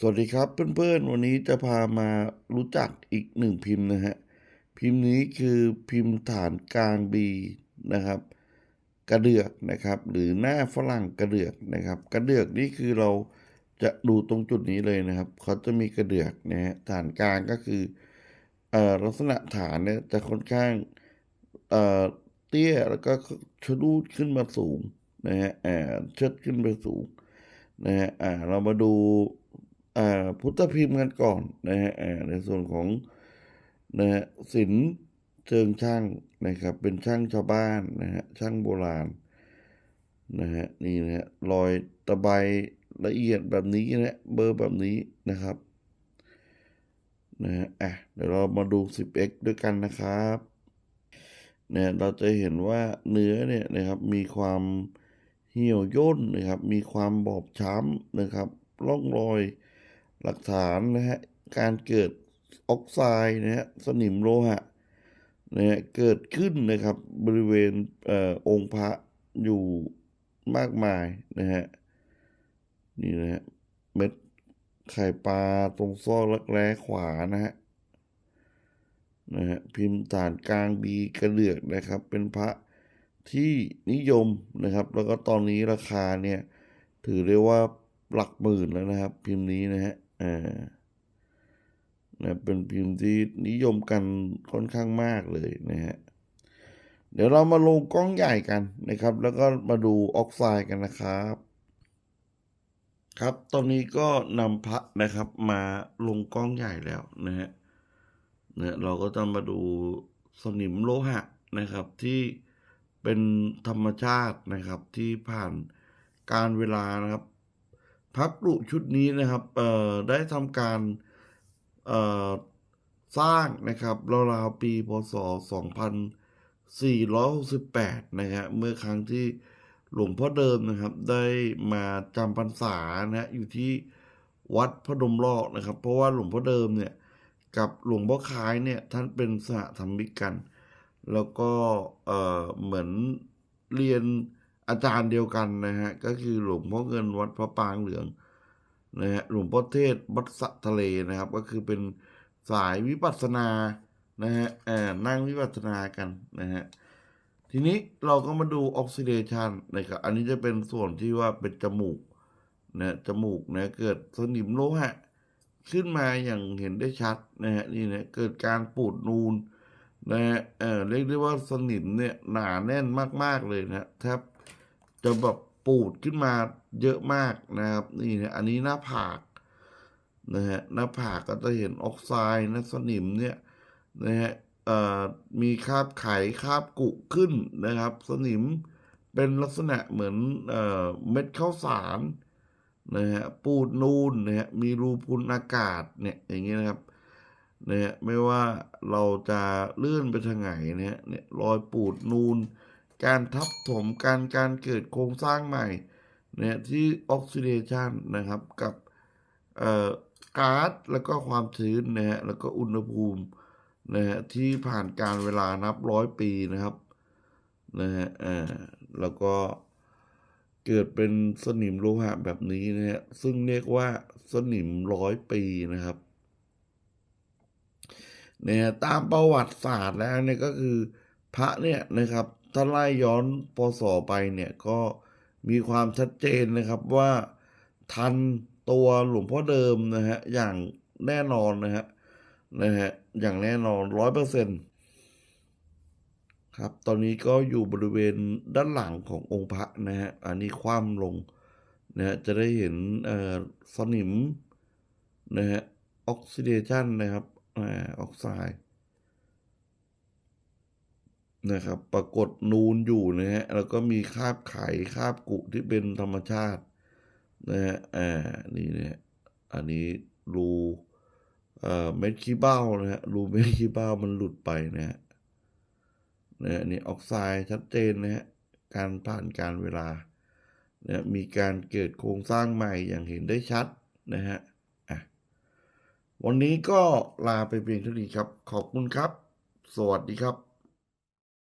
สวัสดีครับเพื่อนๆ วันนี้จะพามารู้จักอีกหนึ่งพิมพ์นะฮะ พิมพ์นี้คือพิมพ์ฐานกลาง B นะครับ กระเดือกนะครับ หรือหน้าฝรั่งกระเดือกนะครับ กระเดือกนี่คือเราจะดูตรงจุดนี้เลยนะครับเขาจะมีกระเดือกนะฮะฐานกลางก็คืออลักษณะฐานเนี่ยจะค่อนข้างเตี้ยแล้วก็ชะลูดขึ้นมาสูงนะฮะอ่าเชิดขึ้นไปสูงนะฮะเรามาดู พุทธพิมพ์กันก่อนนะฮะในส่วนของนะฮะศิลป์เชิงช่างนะครับ เป็นช่างชาวบ้านนะฮะช่างโบราณนะฮะนี่นะฮะรอยตะไบละเอียดแบบนี้นะฮะเบอร์แบบนี้นะครับนะฮะอะเดี๋ยวเรามาดู 10x ด้วยกันนะครับเนี่ยเราจะเห็นว่าเนื้อเนี่ยนะครับมีความเหี่ยวย่นนะครับ มีความบอบช้ำนะครับร่องรอย หลักฐานนะฮะการเกิดออกไซด์นะฮะสนิมโลหะนะฮะเกิดขึ้นนะครับบริเวณเอ่อองค์พระอยู่มากมายนะฮะนี่นะฮะเม็ดไข่ปลาตรงซอกรักแร้ขวานะฮะนะฮะพิมพ์ฐานกลางบีกระเลือกนะครับ เป็นพระที่นิยมนะครับ แล้วก็ตอนนี้ราคาเนี่ย ถือได้ว่าหลักหมื่นแล้วนะครับ พิมพ์นี้นะฮะ นะเป็นพิมพ์ที่นิยมกันค่อนข้างมากเลยนะฮะเดี๋ยวเรามาลงกล้องใหญ่กันนะครับ แล้วก็มาดูออกไซด์กันนะครับ ครับตอนนี้ก็นำพระนะครับมาลงกล้องใหญ่แล้วนะฮะเนี่ยเราก็จะมาดูสนิมโลหะนะครับที่เป็นธรรมชาตินะครับที่ผ่านการเวลานะครับ พระปรุชุดนี้นะครับเอ่อได้ทำการ สร้างนะครับราวๆปีพศ 2468 นะฮะเมื่อครั้งที่หลวงพ่อเดิมนะครับ ได้มาจำพรรษานะฮะอยู่ที่วัดพระดมลอกนะครับ เพราะว่าหลวงพ่อเดิมเนี่ยกับหลวงพ่อคล้ายเนี่ยท่านเป็นสหธรรมิกกัน แล้วก็เออเหมือนเรียนอาจารย์เดียวกันนะฮะก็คือหลวงพ่อเงินวัดพระปางเหลือง นะฮะหลวงพ่อเทศวัดสะทะเลนะครับ ก็คือเป็นสายวิปัสสนานะฮะอ่อนั่งวิปัสสนากันนะฮะทีนี้เราก็มาดูออกซิเดชันนะครับอันนี้จะเป็นส่วนที่ว่าเป็นจมูกนะจมูกนะเกิดสนิมโลหะขึ้นมาอย่างเห็นได้ชัดนะฮะนี่นะเกิดการปูดนูนนะฮะเออเรียกได้ว่าสนิมเนี่ยหนาแน่นมาก ๆเลยนะแทบจะแบบ ปูดขึ้นมาเยอะมากนะครับ นี่นะอันนี้หน้าผากนะฮะหน้าผากก็จะเห็นออกไซด์นะสนิมเนี่ยนะฮะมีคราบไขคราบกุขึ้นนะครับ สนิมเป็นลักษณะเหมือนเอเม็ดข้าวสารนะฮะปูดนูนนะฮะมีรูพุนอากาศเนี่ยอย่างเงี้ยนะครับนะฮะไม่ว่าเราจะเลื่อนไปทางไหนเนี่ยเนี่ยรอยปูดนูน การทับถมการการเกิดโครงสร้างใหม่เนี่ยที่ออกซิเดชันนะครับกับก๊าซแล้วก็ความชื้นนะฮะแล้วก็อุณหภูมินะฮะที่ผ่านการเวลานับร้อยปีนะครับนะฮะอ่าแล้วก็เกิดเป็นสนิมโลหะแบบนี้นะฮะซึ่งเรียกว่าสนิมร้อยปีนะครับเนี่ยตามประวัติศาสตร์แล้วเนี่ยก็คือพระเนี่ยนะครับ ถ้าไล่ย้อนปศไปเนี่ยก็มีความชัดเจนนะครับว่าทันตัวหลวงพ่อเดิมนะฮะอย่างแน่นอนนะฮะนะฮะอย่างแน่นอนร้อยเปอร์เซ็นต์ครับ ตอนนี้ก็อยู่บริเวณด้านหลังขององค์พระนะฮะอันนี้คว่ำลงนะฮะจะได้เห็นเอ่อสนิมนะฮะออกซิเดชันนะครับออกไซด์ นะครับปรากฏนูนอยู่นะฮะแล้วก็มีคาบไข่คาบกุที่เป็นธรรมชาตินะฮะอ่านี่นะฮะอันนี้รูเอ่อเม็ดขี้เบ้านะฮะรูเม็ดขี้เบ้ามันหลุดไปนะฮะนะฮะนี่ออกไซด์ชัดเจนนะฮะการผ่านการเวลานะมีการเกิดโครงสร้างใหม่อย่างเห็นได้ชัดนะฮะอะวันนี้ก็ลาไปเพียงเท่านี้ครับ ขอบคุณครับ สวัสดีครับ